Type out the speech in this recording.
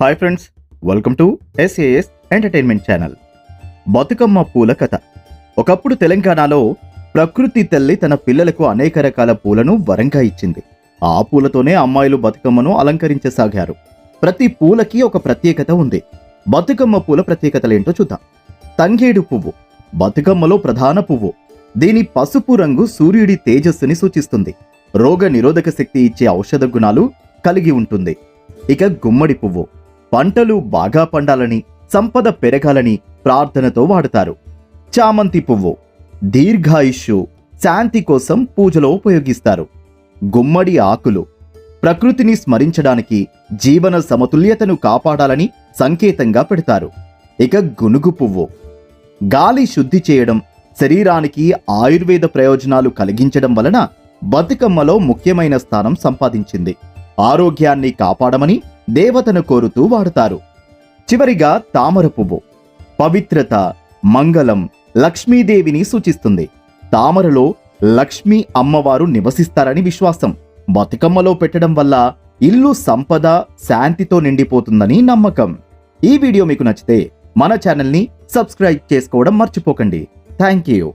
Hi friends welcome to SAS entertainment channel Bathukamma పూల కథ. ఒకప్పుడు తెలంగాణలో ప్రకృతి తల్లి తన పిల్లలకు అనేక రకాల పూలను వరంగా ఇచ్చింది. ఆ పూలతోనే అమ్మాయిలు బతుకమ్మను అలంకరించసాగారు. ప్రతి పూలకి ఒక ప్రత్యేకత ఉంది. బతుకమ్మ పూల ప్రత్యేకతలేంటో చూద్దాం. తంగేడు పువ్వు. బతుకమ్మలో ప్రధాన పువ్వు. దీని పసుపు రంగు సూర్యుడి తేజస్సుని సూచిస్తుంది. రోగ నిరోధక శక్తి ఇచ్చే ఔషధ గుణాలు కలిగి ఉంటుంది. ఇక గుమ్మడి పువ్వు. పంటలు బాగా పండాలని సంపద పెరగాలని ప్రార్థనతో వాడతారు. చామంతి పువ్వు దీర్ఘాయుష్యు శాంతి కోసం పూజలో ఉపయోగిస్తారు. గుమ్మడి ఆకులు ప్రకృతిని స్మరించడానికి జీవన సమతుల్యతను కాపాడాలని సంకేతంగా పెడతారు. ఇక గునుగు పువ్వు గాలి శుద్ధి చేయడం శరీరానికి ఆయుర్వేద ప్రయోజనాలు కలిగించడం వలన బతుకమ్మలో ముఖ్యమైన స్థానం సంపాదించింది. ఆరోగ్యాన్ని కాపాడమని దేవతను కోరుతూ వాడతారు. చివరిగా తామర పువ్వు. పవిత్రత మంగళం లక్ష్మీదేవిని సూచిస్తుంది. తామరలో లక్ష్మీ అమ్మవారు నివసిస్తారని విశ్వాసం. బతుకమ్మలో పెట్టడం వల్ల ఇల్లు సంపద శాంతితో నిండిపోతుందని నమ్మకం. ఈ వీడియో మీకు నచ్చితే మన ఛానల్ని సబ్స్క్రైబ్ చేసుకోవడం మర్చిపోకండి. Thank you.